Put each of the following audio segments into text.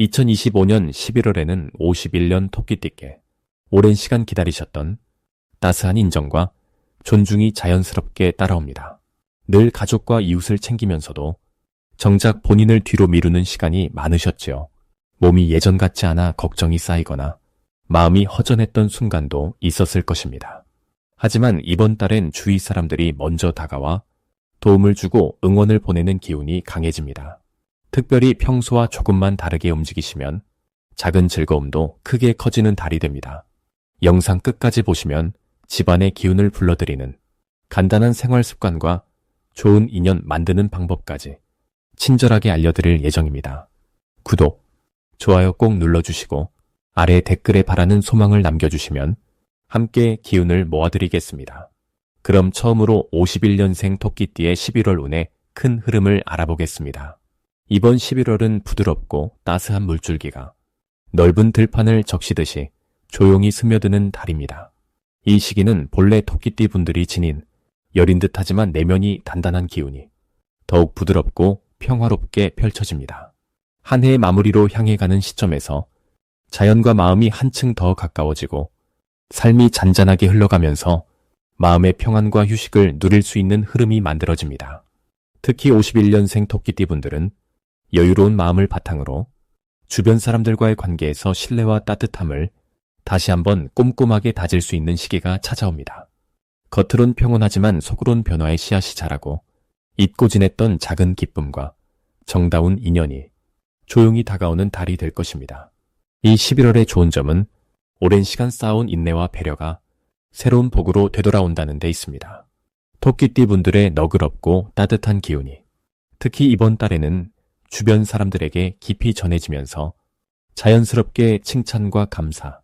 2025년 11월에는 51년 토끼띠께 오랜 시간 기다리셨던 따스한 인정과 존중이 자연스럽게 따라옵니다. 늘 가족과 이웃을 챙기면서도 정작 본인을 뒤로 미루는 시간이 많으셨지요. 몸이 예전 같지 않아 걱정이 쌓이거나 마음이 허전했던 순간도 있었을 것입니다. 하지만 이번 달엔 주위 사람들이 먼저 다가와 도움을 주고 응원을 보내는 기운이 강해집니다. 특별히 평소와 조금만 다르게 움직이시면 작은 즐거움도 크게 커지는 달이 됩니다. 영상 끝까지 보시면 집안의 기운을 불러들이는 간단한 생활 습관과 좋은 인연 만드는 방법까지 친절하게 알려드릴 예정입니다. 구독, 좋아요 꼭 눌러주시고 아래 댓글에 바라는 소망을 남겨주시면 함께 기운을 모아드리겠습니다. 그럼 처음으로 51년생 토끼띠의 11월 운의 큰 흐름을 알아보겠습니다. 이번 11월은 부드럽고 따스한 물줄기가 넓은 들판을 적시듯이 조용히 스며드는 달입니다. 이 시기는 본래 토끼띠 분들이 지닌 여린 듯하지만 내면이 단단한 기운이 더욱 부드럽고 평화롭게 펼쳐집니다. 한 해의 마무리로 향해 가는 시점에서 자연과 마음이 한층 더 가까워지고 삶이 잔잔하게 흘러가면서 마음의 평안과 휴식을 누릴 수 있는 흐름이 만들어집니다. 특히 51년생 토끼띠 분들은 여유로운 마음을 바탕으로 주변 사람들과의 관계에서 신뢰와 따뜻함을 다시 한번 꼼꼼하게 다질 수 있는 시기가 찾아옵니다. 겉으론 평온하지만 속으론 변화의 씨앗이 자라고 잊고 지냈던 작은 기쁨과 정다운 인연이 조용히 다가오는 달이 될 것입니다. 이 11월의 좋은 점은 오랜 시간 쌓아온 인내와 배려가 새로운 복으로 되돌아온다는 데 있습니다. 토끼띠 분들의 너그럽고 따뜻한 기운이 특히 이번 달에는 주변 사람들에게 깊이 전해지면서 자연스럽게 칭찬과 감사,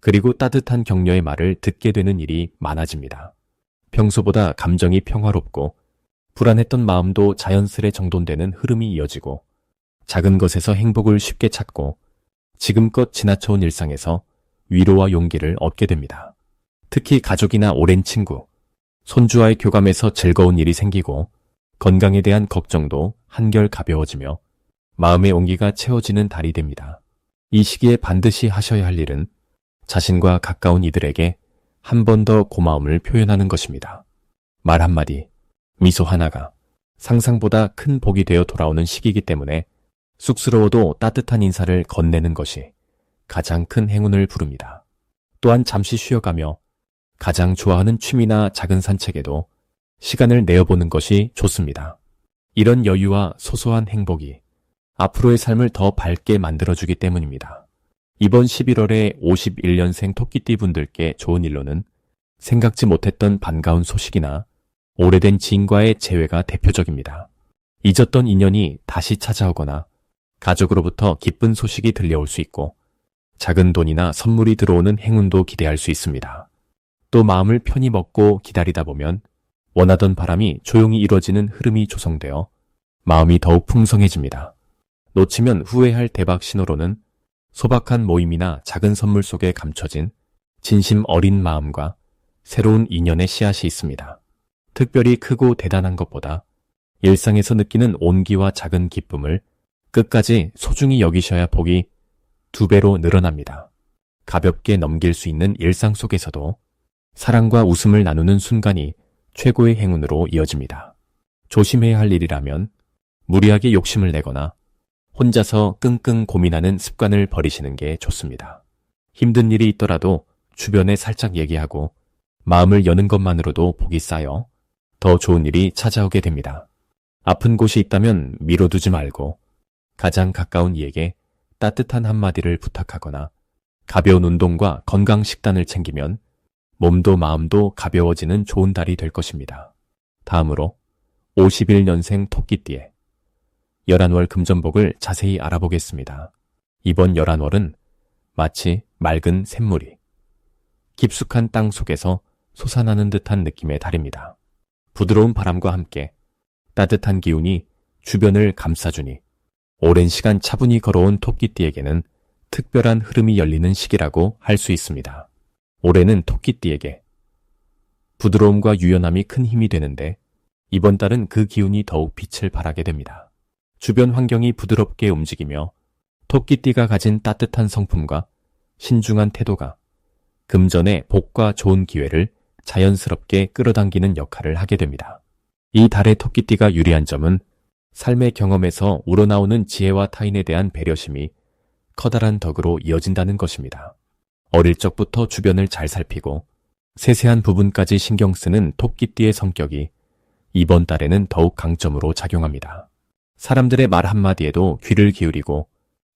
그리고 따뜻한 격려의 말을 듣게 되는 일이 많아집니다. 평소보다 감정이 평화롭고 불안했던 마음도 자연스레 정돈되는 흐름이 이어지고 작은 것에서 행복을 쉽게 찾고 지금껏 지나쳐온 일상에서 위로와 용기를 얻게 됩니다. 특히 가족이나 오랜 친구, 손주와의 교감에서 즐거운 일이 생기고 건강에 대한 걱정도 한결 가벼워지며 마음의 온기가 채워지는 달이 됩니다. 이 시기에 반드시 하셔야 할 일은 자신과 가까운 이들에게 한 번 더 고마움을 표현하는 것입니다. 말 한마디, 미소 하나가 상상보다 큰 복이 되어 돌아오는 시기이기 때문에 쑥스러워도 따뜻한 인사를 건네는 것이 가장 큰 행운을 부릅니다. 또한 잠시 쉬어가며 가장 좋아하는 취미나 작은 산책에도 시간을 내어보는 것이 좋습니다. 이런 여유와 소소한 행복이 앞으로의 삶을 더 밝게 만들어주기 때문입니다. 이번 11월에 51년생 토끼띠 분들께 좋은 일로는 생각지 못했던 반가운 소식이나 오래된 지인과의 재회가 대표적입니다. 잊었던 인연이 다시 찾아오거나 가족으로부터 기쁜 소식이 들려올 수 있고 작은 돈이나 선물이 들어오는 행운도 기대할 수 있습니다. 또 마음을 편히 먹고 기다리다 보면 원하던 바람이 조용히 이루어지는 흐름이 조성되어 마음이 더욱 풍성해집니다. 놓치면 후회할 대박 신호로는 소박한 모임이나 작은 선물 속에 감춰진 진심 어린 마음과 새로운 인연의 씨앗이 있습니다. 특별히 크고 대단한 것보다 일상에서 느끼는 온기와 작은 기쁨을 끝까지 소중히 여기셔야 복이 두 배로 늘어납니다. 가볍게 넘길 수 있는 일상 속에서도 사랑과 웃음을 나누는 순간이 최고의 행운으로 이어집니다. 조심해야 할 일이라면 무리하게 욕심을 내거나 혼자서 끙끙 고민하는 습관을 버리시는 게 좋습니다. 힘든 일이 있더라도 주변에 살짝 얘기하고 마음을 여는 것만으로도 복이 쌓여 더 좋은 일이 찾아오게 됩니다. 아픈 곳이 있다면 미뤄두지 말고 가장 가까운 이에게 따뜻한 한마디를 부탁하거나 가벼운 운동과 건강 식단을 챙기면 몸도 마음도 가벼워지는 좋은 달이 될 것입니다. 다음으로 51년생 토끼띠에 11월 금전복을 자세히 알아보겠습니다. 이번 11월은 마치 맑은 샘물이 깊숙한 땅 속에서 솟아나는 듯한 느낌의 달입니다. 부드러운 바람과 함께 따뜻한 기운이 주변을 감싸주니 오랜 시간 차분히 걸어온 토끼띠에게는 특별한 흐름이 열리는 시기라고 할 수 있습니다. 올해는 토끼띠에게 부드러움과 유연함이 큰 힘이 되는데 이번 달은 그 기운이 더욱 빛을 발하게 됩니다. 주변 환경이 부드럽게 움직이며 토끼띠가 가진 따뜻한 성품과 신중한 태도가 금전의 복과 좋은 기회를 자연스럽게 끌어당기는 역할을 하게 됩니다. 이 달의 토끼띠가 유리한 점은 삶의 경험에서 우러나오는 지혜와 타인에 대한 배려심이 커다란 덕으로 이어진다는 것입니다. 어릴 적부터 주변을 잘 살피고 세세한 부분까지 신경 쓰는 토끼띠의 성격이 이번 달에는 더욱 강점으로 작용합니다. 사람들의 말 한마디에도 귀를 기울이고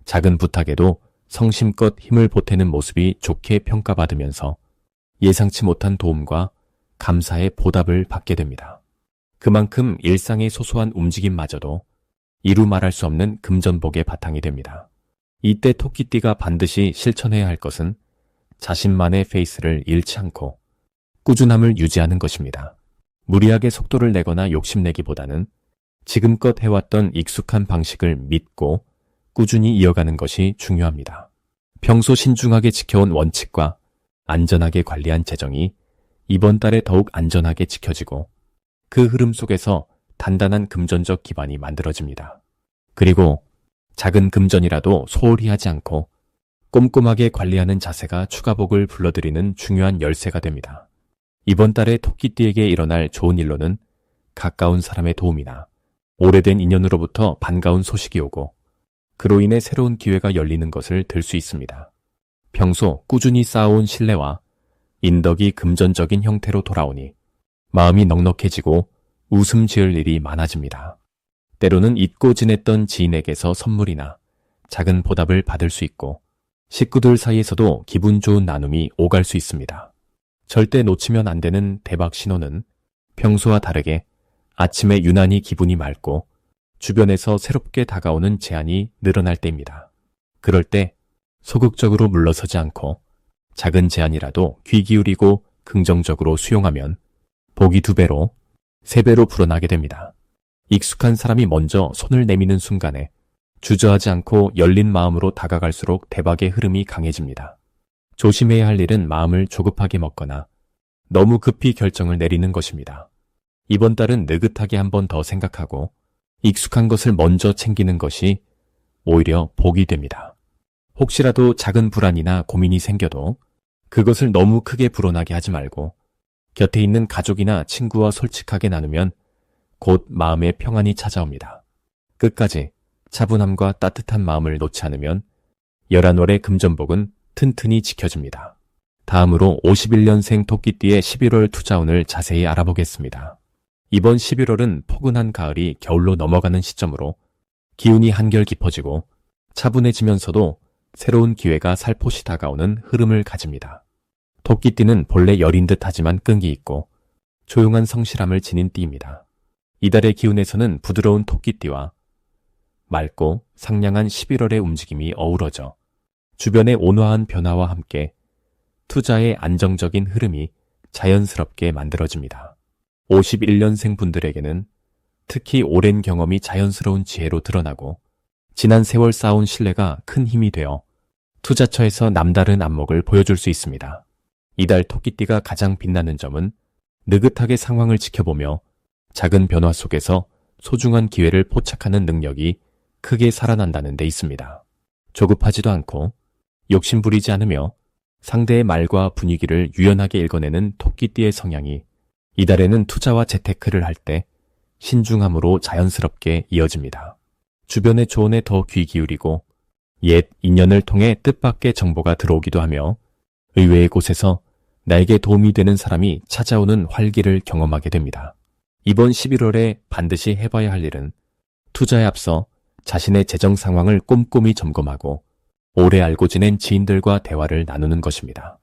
작은 부탁에도 성심껏 힘을 보태는 모습이 좋게 평가받으면서 예상치 못한 도움과 감사의 보답을 받게 됩니다. 그만큼 일상의 소소한 움직임마저도 이루 말할 수 없는 금전복의 바탕이 됩니다. 이때 토끼띠가 반드시 실천해야 할 것은 자신만의 페이스를 잃지 않고 꾸준함을 유지하는 것입니다. 무리하게 속도를 내거나 욕심내기보다는 지금껏 해왔던 익숙한 방식을 믿고 꾸준히 이어가는 것이 중요합니다. 평소 신중하게 지켜온 원칙과 안전하게 관리한 재정이 이번 달에 더욱 안전하게 지켜지고 그 흐름 속에서 단단한 금전적 기반이 만들어집니다. 그리고 작은 금전이라도 소홀히 하지 않고 꼼꼼하게 관리하는 자세가 추가복을 불러들이는 중요한 열쇠가 됩니다. 이번 달에 토끼띠에게 일어날 좋은 일로는 가까운 사람의 도움이나 오래된 인연으로부터 반가운 소식이 오고 그로 인해 새로운 기회가 열리는 것을 들 수 있습니다. 평소 꾸준히 쌓아온 신뢰와 인덕이 금전적인 형태로 돌아오니 마음이 넉넉해지고 웃음 지을 일이 많아집니다. 때로는 잊고 지냈던 지인에게서 선물이나 작은 보답을 받을 수 있고 식구들 사이에서도 기분 좋은 나눔이 오갈 수 있습니다. 절대 놓치면 안 되는 대박 신호는 평소와 다르게 아침에 유난히 기분이 맑고 주변에서 새롭게 다가오는 제안이 늘어날 때입니다. 그럴 때 소극적으로 물러서지 않고 작은 제안이라도 귀 기울이고 긍정적으로 수용하면 복이 두 배로, 세 배로 불어나게 됩니다. 익숙한 사람이 먼저 손을 내미는 순간에 주저하지 않고 열린 마음으로 다가갈수록 대박의 흐름이 강해집니다. 조심해야 할 일은 마음을 조급하게 먹거나 너무 급히 결정을 내리는 것입니다. 이번 달은 느긋하게 한 번 더 생각하고 익숙한 것을 먼저 챙기는 것이 오히려 복이 됩니다. 혹시라도 작은 불안이나 고민이 생겨도 그것을 너무 크게 불어나게 하지 말고 곁에 있는 가족이나 친구와 솔직하게 나누면 곧 마음의 평안이 찾아옵니다. 끝까지 차분함과 따뜻한 마음을 놓지 않으면 11월의 금전복은 튼튼히 지켜집니다. 다음으로 51년생 토끼띠의 11월 투자운을 자세히 알아보겠습니다. 이번 11월은 포근한 가을이 겨울로 넘어가는 시점으로 기운이 한결 깊어지고 차분해지면서도 새로운 기회가 살포시 다가오는 흐름을 가집니다. 토끼띠는 본래 여린 듯 하지만 끈기 있고 조용한 성실함을 지닌 띠입니다. 이달의 기운에서는 부드러운 토끼띠와 맑고 상냥한 11월의 움직임이 어우러져 주변의 온화한 변화와 함께 투자의 안정적인 흐름이 자연스럽게 만들어집니다. 51년생 분들에게는 특히 오랜 경험이 자연스러운 지혜로 드러나고 지난 세월 쌓아온 신뢰가 큰 힘이 되어 투자처에서 남다른 안목을 보여줄 수 있습니다. 이달 토끼띠가 가장 빛나는 점은 느긋하게 상황을 지켜보며 작은 변화 속에서 소중한 기회를 포착하는 능력이 크게 살아난다는 데 있습니다. 조급하지도 않고 욕심부리지 않으며 상대의 말과 분위기를 유연하게 읽어내는 토끼띠의 성향이 이달에는 투자와 재테크를 할 때 신중함으로 자연스럽게 이어집니다. 주변의 조언에 더 귀 기울이고 옛 인연을 통해 뜻밖의 정보가 들어오기도 하며 의외의 곳에서 나에게 도움이 되는 사람이 찾아오는 활기를 경험하게 됩니다. 이번 11월에 반드시 해봐야 할 일은 투자에 앞서 자신의 재정 상황을 꼼꼼히 점검하고 오래 알고 지낸 지인들과 대화를 나누는 것입니다.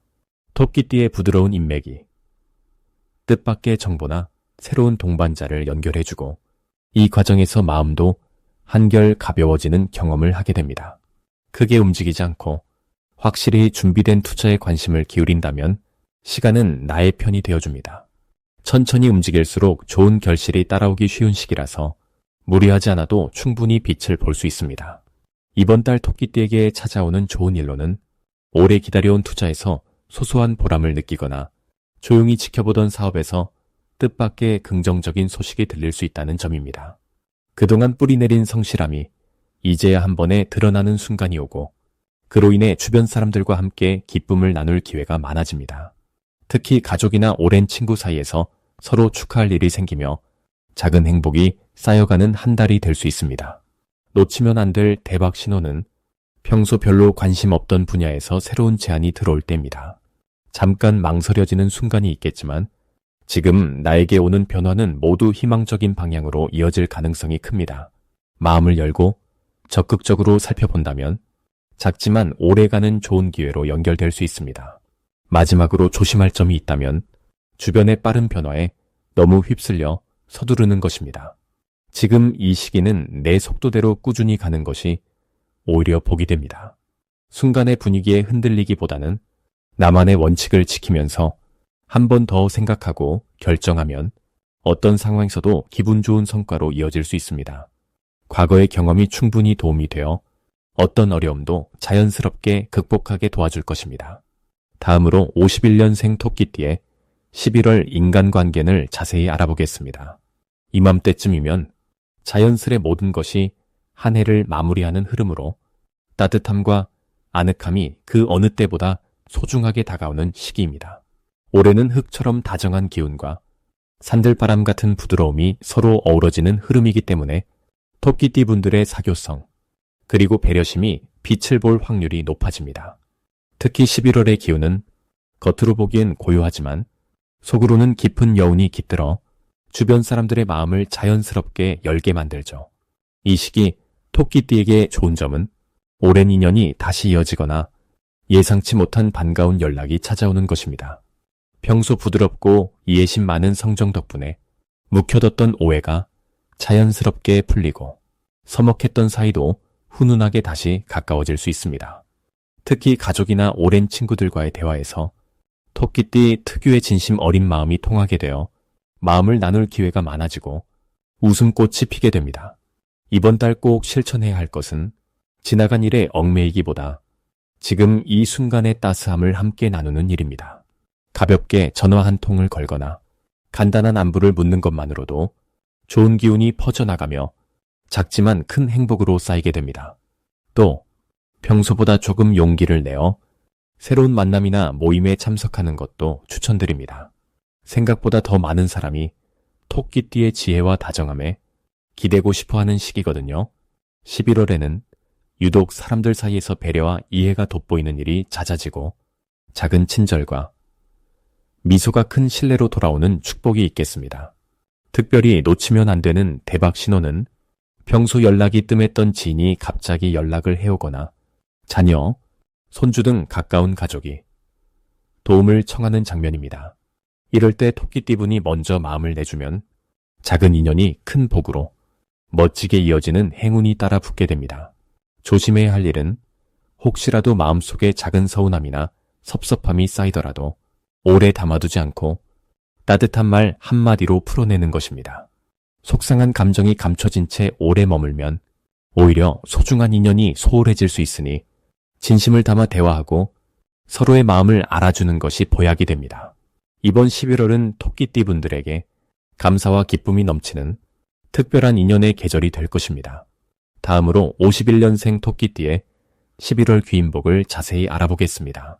토끼띠의 부드러운 인맥이 뜻밖의 정보나 새로운 동반자를 연결해주고 이 과정에서 마음도 한결 가벼워지는 경험을 하게 됩니다. 크게 움직이지 않고 확실히 준비된 투자에 관심을 기울인다면 시간은 나의 편이 되어줍니다. 천천히 움직일수록 좋은 결실이 따라오기 쉬운 시기라서 무리하지 않아도 충분히 빛을 볼 수 있습니다. 이번 달 토끼띠에게 찾아오는 좋은 일로는 오래 기다려온 투자에서 소소한 보람을 느끼거나 조용히 지켜보던 사업에서 뜻밖의 긍정적인 소식이 들릴 수 있다는 점입니다. 그동안 뿌리내린 성실함이 이제야 한 번에 드러나는 순간이 오고 그로 인해 주변 사람들과 함께 기쁨을 나눌 기회가 많아집니다. 특히 가족이나 오랜 친구 사이에서 서로 축하할 일이 생기며 작은 행복이 쌓여가는 한 달이 될 수 있습니다. 놓치면 안 될 대박 신호는 평소 별로 관심 없던 분야에서 새로운 제안이 들어올 때입니다. 잠깐 망설여지는 순간이 있겠지만 지금 나에게 오는 변화는 모두 희망적인 방향으로 이어질 가능성이 큽니다. 마음을 열고 적극적으로 살펴본다면 작지만 오래가는 좋은 기회로 연결될 수 있습니다. 마지막으로 조심할 점이 있다면 주변의 빠른 변화에 너무 휩쓸려 서두르는 것입니다. 지금 이 시기는 내 속도대로 꾸준히 가는 것이 오히려 복이 됩니다. 순간의 분위기에 흔들리기보다는 나만의 원칙을 지키면서 한 번 더 생각하고 결정하면 어떤 상황에서도 기분 좋은 성과로 이어질 수 있습니다. 과거의 경험이 충분히 도움이 되어 어떤 어려움도 자연스럽게 극복하게 도와줄 것입니다. 다음으로 51년생 토끼띠의 11월 인간관계를 자세히 알아보겠습니다. 이맘때쯤이면 자연스레 모든 것이 한 해를 마무리하는 흐름으로 따뜻함과 아늑함이 그 어느 때보다 소중하게 다가오는 시기입니다. 올해는 흙처럼 다정한 기운과 산들바람 같은 부드러움이 서로 어우러지는 흐름이기 때문에 토끼띠 분들의 사교성, 그리고 배려심이 빛을 볼 확률이 높아집니다. 특히 11월의 기운은 겉으로 보기엔 고요하지만 속으로는 깊은 여운이 깃들어 주변 사람들의 마음을 자연스럽게 열게 만들죠. 이 시기 토끼띠에게 좋은 점은 오랜 인연이 다시 이어지거나 예상치 못한 반가운 연락이 찾아오는 것입니다. 평소 부드럽고 이해심 많은 성정 덕분에 묵혀뒀던 오해가 자연스럽게 풀리고 서먹했던 사이도 훈훈하게 다시 가까워질 수 있습니다. 특히 가족이나 오랜 친구들과의 대화에서 토끼띠 특유의 진심 어린 마음이 통하게 되어 마음을 나눌 기회가 많아지고 웃음꽃이 피게 됩니다. 이번 달 꼭 실천해야 할 것은 지나간 일에 얽매이기보다 지금 이 순간의 따스함을 함께 나누는 일입니다. 가볍게 전화 한 통을 걸거나 간단한 안부를 묻는 것만으로도 좋은 기운이 퍼져나가며 작지만 큰 행복으로 쌓이게 됩니다. 또 평소보다 조금 용기를 내어 새로운 만남이나 모임에 참석하는 것도 추천드립니다. 생각보다 더 많은 사람이 토끼띠의 지혜와 다정함에 기대고 싶어 하는 시기거든요. 11월에는 유독 사람들 사이에서 배려와 이해가 돋보이는 일이 잦아지고 작은 친절과 미소가 큰 신뢰로 돌아오는 축복이 있겠습니다. 특별히 놓치면 안 되는 대박 신호는 평소 연락이 뜸했던 지인이 갑자기 연락을 해오거나 자녀, 손주 등 가까운 가족이 도움을 청하는 장면입니다. 이럴 때 토끼띠분이 먼저 마음을 내주면 작은 인연이 큰 복으로 멋지게 이어지는 행운이 따라 붙게 됩니다. 조심해야 할 일은 혹시라도 마음속에 작은 서운함이나 섭섭함이 쌓이더라도 오래 담아두지 않고 따뜻한 말 한마디로 풀어내는 것입니다. 속상한 감정이 감춰진 채 오래 머물면 오히려 소중한 인연이 소홀해질 수 있으니 진심을 담아 대화하고 서로의 마음을 알아주는 것이 보약이 됩니다. 이번 11월은 토끼띠 분들에게 감사와 기쁨이 넘치는 특별한 인연의 계절이 될 것입니다. 다음으로 51년생 토끼띠의 11월 귀인복을 자세히 알아보겠습니다.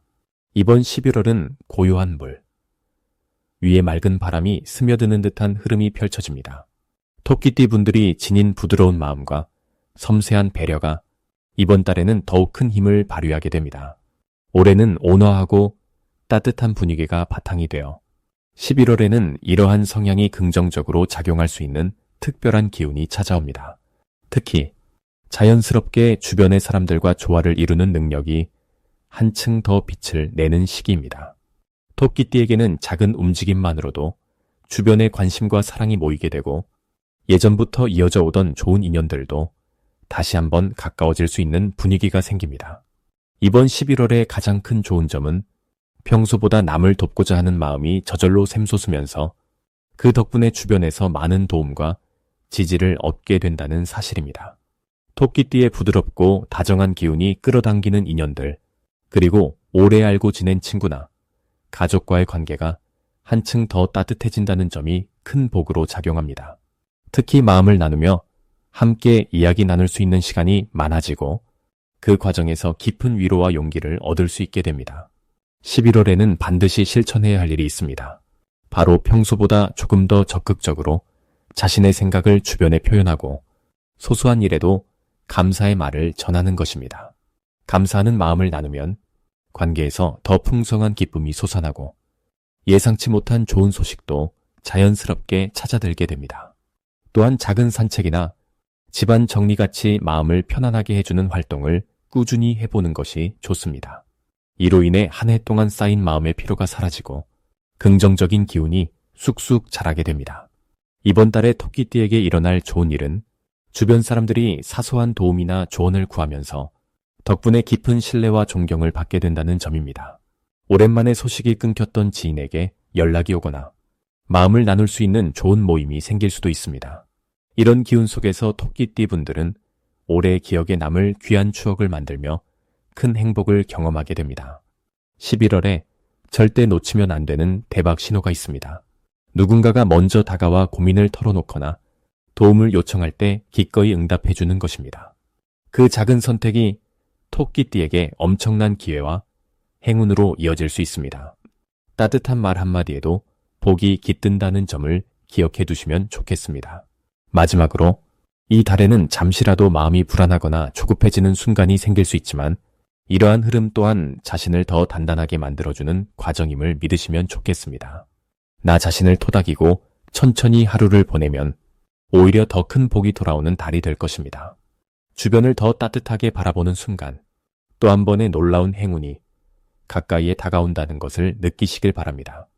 이번 11월은 고요한 물, 위에 맑은 바람이 스며드는 듯한 흐름이 펼쳐집니다. 토끼띠 분들이 지닌 부드러운 마음과 섬세한 배려가 이번 달에는 더욱 큰 힘을 발휘하게 됩니다. 올해는 온화하고 따뜻한 분위기가 바탕이 되어 11월에는 이러한 성향이 긍정적으로 작용할 수 있는 특별한 기운이 찾아옵니다. 특히 자연스럽게 주변의 사람들과 조화를 이루는 능력이 한층 더 빛을 내는 시기입니다. 토끼띠에게는 작은 움직임만으로도 주변의 관심과 사랑이 모이게 되고 예전부터 이어져 오던 좋은 인연들도 다시 한번 가까워질 수 있는 분위기가 생깁니다. 이번 11월의 가장 큰 좋은 점은 평소보다 남을 돕고자 하는 마음이 저절로 샘솟으면서 그 덕분에 주변에서 많은 도움과 지지를 얻게 된다는 사실입니다. 토끼띠의 부드럽고 다정한 기운이 끌어당기는 인연들, 그리고 오래 알고 지낸 친구나 가족과의 관계가 한층 더 따뜻해진다는 점이 큰 복으로 작용합니다. 특히 마음을 나누며 함께 이야기 나눌 수 있는 시간이 많아지고 그 과정에서 깊은 위로와 용기를 얻을 수 있게 됩니다. 11월에는 반드시 실천해야 할 일이 있습니다. 바로 평소보다 조금 더 적극적으로 자신의 생각을 주변에 표현하고 소소한 일에도 감사의 말을 전하는 것입니다. 감사하는 마음을 나누면 관계에서 더 풍성한 기쁨이 솟아나고 예상치 못한 좋은 소식도 자연스럽게 찾아들게 됩니다. 또한 작은 산책이나 집안 정리같이 마음을 편안하게 해주는 활동을 꾸준히 해보는 것이 좋습니다. 이로 인해 한 해 동안 쌓인 마음의 피로가 사라지고 긍정적인 기운이 쑥쑥 자라게 됩니다. 이번 달에 토끼띠에게 일어날 좋은 일은 주변 사람들이 사소한 도움이나 조언을 구하면서 덕분에 깊은 신뢰와 존경을 받게 된다는 점입니다. 오랜만에 소식이 끊겼던 지인에게 연락이 오거나 마음을 나눌 수 있는 좋은 모임이 생길 수도 있습니다. 이런 기운 속에서 토끼띠 분들은 올해 기억에 남을 귀한 추억을 만들며 큰 행복을 경험하게 됩니다. 11월에 절대 놓치면 안 되는 대박 신호가 있습니다. 누군가가 먼저 다가와 고민을 털어놓거나 도움을 요청할 때 기꺼이 응답해 주는 것입니다. 그 작은 선택이 토끼띠에게 엄청난 기회와 행운으로 이어질 수 있습니다. 따뜻한 말 한마디에도 복이 깃든다는 점을 기억해 두시면 좋겠습니다. 마지막으로 이 달에는 잠시라도 마음이 불안하거나 조급해지는 순간이 생길 수 있지만 이러한 흐름 또한 자신을 더 단단하게 만들어주는 과정임을 믿으시면 좋겠습니다. 나 자신을 토닥이고 천천히 하루를 보내면 오히려 더 큰 복이 돌아오는 달이 될 것입니다. 주변을 더 따뜻하게 바라보는 순간 또 한 번의 놀라운 행운이 가까이에 다가온다는 것을 느끼시길 바랍니다.